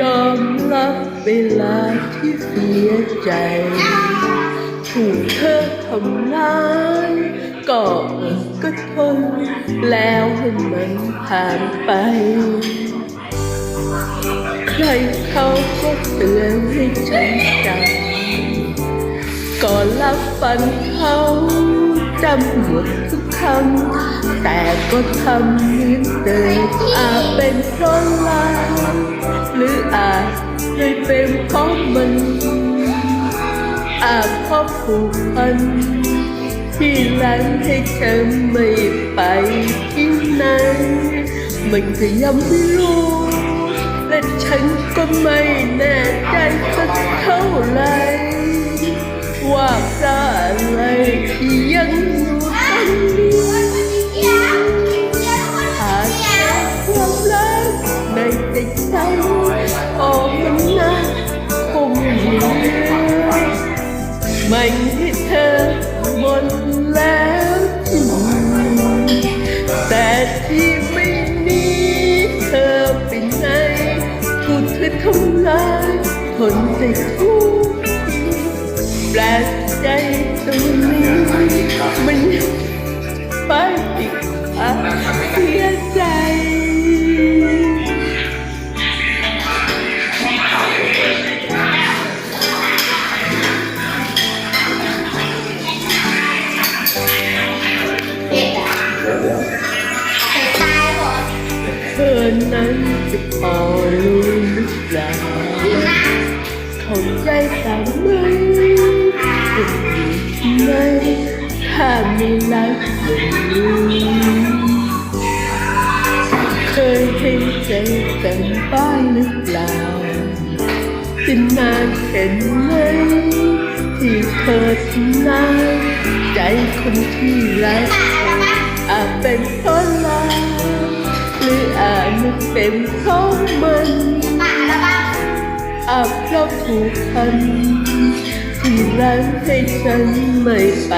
ยอมรับเวลาที่เสียใจ ถูกเธอทำร้ายก็อดก็ทน แล้วให้มันผ่านไป ใครเขาก็เตือนให้ฉันจำก่อนรับฟันเขาจำหมดทุกำแต่ก็ทำเหมือนเดิมอาจเป็นเพราะลาหรืออาจเลยเป็นเพราะมันอาจเพราะผูกพันที่หลังให้เธอไม่ไปที่ไหนมันก็ยังไม่รู้และฉันก็ไม่แน่ใจสักเท่าไหร่ว่าเพราะอะไร ไม่ให้เธอหมดแล้วที่มีแต่ที่ไม่นี้เธอไปไหนถูกเธอทำร้ายทนแต่ทุกทีแปลกใจตรงนี้มันไปอีกอะ เธอนั้นจะพอรู้หรือเปล่าเข้าใจแต่ไม่จะอยู่ที่ไหนถ้าไม่รักเลยเคยเห็นใจกันบ้างหรือเปล่าจะนานแค่ไหนที่เธอทำร้ายใจคนที่รักอาจเป็นเพราะลาหรืออาจไม่เราะมันอาจเพราะผูกพันที่รักให้ฉันไม่ไป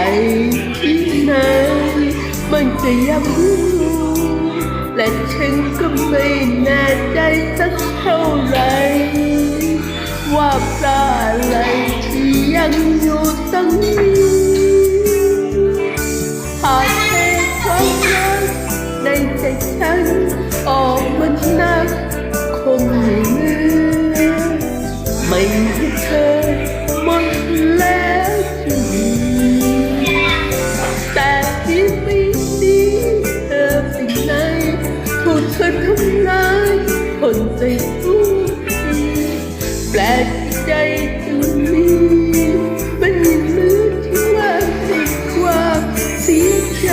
ที่ไหนมั ใจทุกทีแปลกใจตรงนี้มันยังเหลือที่ว่าสิความเสียใจ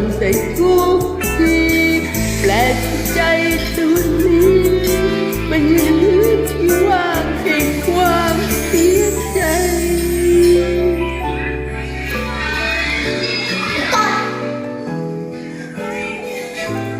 นใส่ทุกทีแปลกใจตัวนี้มันยังเหลือที่ว่างเพียงความเสียใจเ